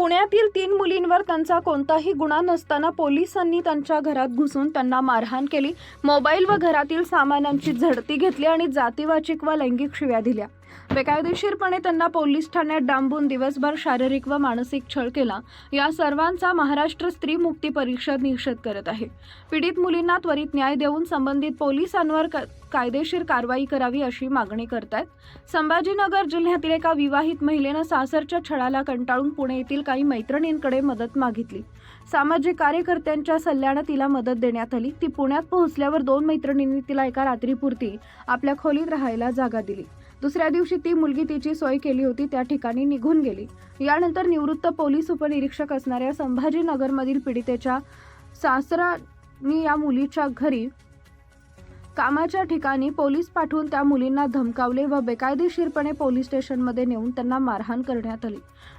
पुण्यातील तीन मुलींवर त्यांचा कोणताही गुन्हा नसताना पोलिसांनी त्यांच्या घरात घुसून त्यांना मारहाण केली. मोबाईल व घरातील सामानांची झडती घेतली आणि जातीवाचिक व लैंगिक शिव्या दिल्या. बेकायदेशीरपणे त्यांना पोलीस ठाण्यात डांबून दिवसभर शारीरिक व मानसिक छळ केला या सर्वांचा महाराष्ट्र स्त्री मुक्ती परिषद निषेध करत आहे. पीडित मुलींना त्वरित न्याय देऊन संबंधित पोलिसांवर क- कायदेशीर कारवाई करावी अशी मागणी करतायत. संभाजीनगर जिल्ह्यातील एका विवाहित महिलेनं सासरच्या छळाला कंटाळून पुणे येथील काही मैत्रिणींकडे मदत मागितली. सामाजिक कार्यकर्त्यांच्या सल्ल्यानं तिला मदत देण्यात आली. ती पुण्यात पोहोचल्यावर दोन मैत्रिणींनी तिला एका रात्रीपुरती आपल्या खोलीत राहायला जागा दिली. दुसऱ्या दिवशी ती मुलगी तिची सोय केली होती त्या ठिकाणी निघून गेली. यानंतर निवृत्त पोलीस उपनिरीक्षक असणाऱ्या संभाजीनगरमधील पीडितेच्या सासरांनी या मुलीच्या घरी कामाच्या ठिकाणी पोलीस पाठवून त्या मुलींना धमकावले व बेकायदेशीरपणे पोलीस स्टेशनमध्ये नेऊन त्यांना मारहाण करण्यात आली.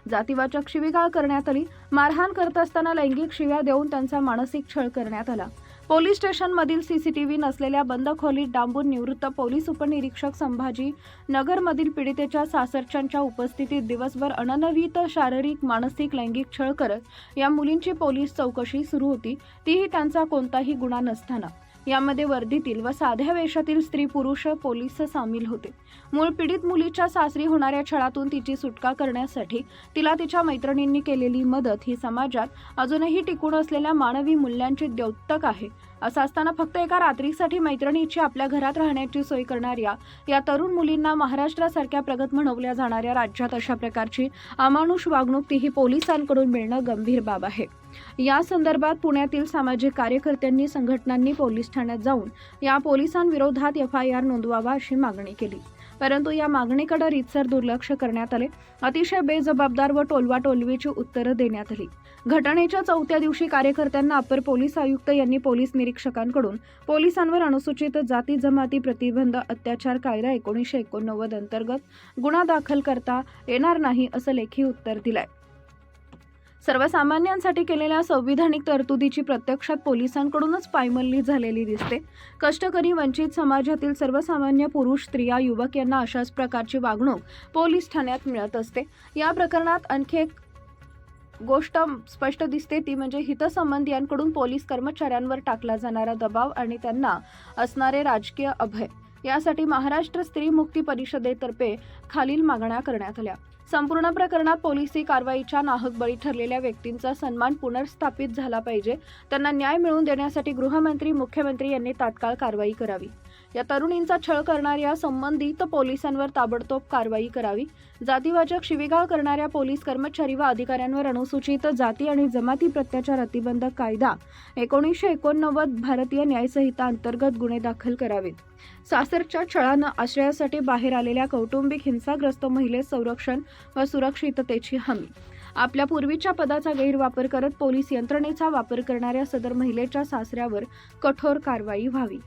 जातीवाचक शिवीगाळ करण्यात आली. मारहाण करत असताना लैंगिक शिव्या देऊन त्यांचा मानसिक छळ करण्यात आला. पोलीस स्टेशनमधील सीसीटीव्ही नसलेल्या बंद खोलीत डांबून निवृत्त पोलीस उपनिरीक्षक संभाजी नगरमधील पीडितेच्या सासरच्यांच्या उपस्थितीत दिवसभर अननवित शारीरिक मानसिक लैंगिक छळ करत या मुलींची पोलीस चौकशी सुरू होती. तीही त्यांचा कोणताही गुन्हा नसताना. यामध्ये वर्दीतील व साध्या वेशातील स्त्री पुरुष पोलीस सामील होते. मूळ पीडित मुलीच्या सासरी होणाऱ्या छळातून तिची सुटका करण्यासाठी तिला तिच्या मैत्रिणींनी केलेली मदत ही समाजात अजूनही टिकून असलेल्या मानवी मूल्यांची द्योतक आहे. असं असताना फक्त एका रात्रीसाठी मैत्रिणीची आपल्या घरात राहण्याची सोय करणाऱ्या या तरुण मुलींना महाराष्ट्रासारख्या प्रगत म्हणवल्या जाणाऱ्या राज्यात अशा प्रकारची अमानुष वागणूक तीही पोलिसांकडून मिळणं गंभीर बाब आहे. या संदर्भात पुण्यातील सामाजिक कार्यकर्त्यांनी संघटनांनी पोलीस ठाण्यात जाऊन या पोलिसांविरोधात एफ आय आर नोंदवावा अशी मागणी केली. परंतु या मागणीकडे रीतसर दुर्लक्ष करण्यात आले. अतिशय बेजबाबदार व टोलवा टोलवीची उत्तरं देण्यात आली. घटनेच्या चौथ्या दिवशी कार्यकर्त्यांना अपर पोलीस आयुक्त यांनी पोलीस निरीक्षकांकडून पोलिसांवर अनुसूचित जाती जमाती प्रतिबंध अत्याचार कायदा एकोणीसशे एकोणनव्वद अंतर्गत गुन्हा दाखल करता येणार नाही असं लेखी उत्तर दिलंय. सर्वसामान्यांसाठी केलेल्या संविधानिक तरतुदीची प्रत्यक्षात पोलिसांकडूनच पायमल्ली झालेली दिसते. कष्टकरी वंचित समाजातील सर्वसामान्य पुरुष स्त्रिया युवक यांना अशाच प्रकारची वागणूक पोलीस ठाण्यात मिळत असते. या प्रकरणात आणखी एक गोष्ट स्पष्ट दिसते ती म्हणजे हितसंबंधियांकडून पोलीस कर्मचाऱ्यांवर टाकला जाणारा दबाव आणि त्यांना असणारे राजकीय अभय. यासाठी महाराष्ट्र स्त्री मुक्ती परिषदेतर्फे खालील मागण्या करण्यात आल्या. संपूर्ण प्रकरणात पोलिसी कारवाईच्या नाहक बळी ठरलेल्या व्यक्तींचा सन्मान पुनर्स्थापित झाला पाहिजे. त्यांना न्याय मिळवून देण्यासाठी गृहमंत्री मुख्यमंत्री यांनी तात्काळ कारवाई करावी. या तरुणींचा छळ करणाऱ्या संबंधित पोलिसांवर ताबडतोब कारवाई करावी. जातीवाचक शिवीगाळ करणाऱ्या पोलीस कर्मचारी व अधिकाऱ्यांवर अनुसूचित जाती आणि जमाती प्रत्याचार प्रतिबंधक कायदा एकोणीसशे एकोणनव्वद भारतीय न्यायसंहिता अंतर्गत गुन्हे दाखल करावेत. सासरच्या छळानं आश्रयासाठी बाहेर आलेल्या कौटुंबिक हिंसाग्रस्त महिलेस संरक्षण व सुरक्षिततेची हमी. आपल्या पूर्वीच्या पदाचा गैरवापर करत पोलीस यंत्रणेचा वापर करणाऱ्या सदर महिलेच्या सासऱ्यावर कठोर कारवाई व्हावी.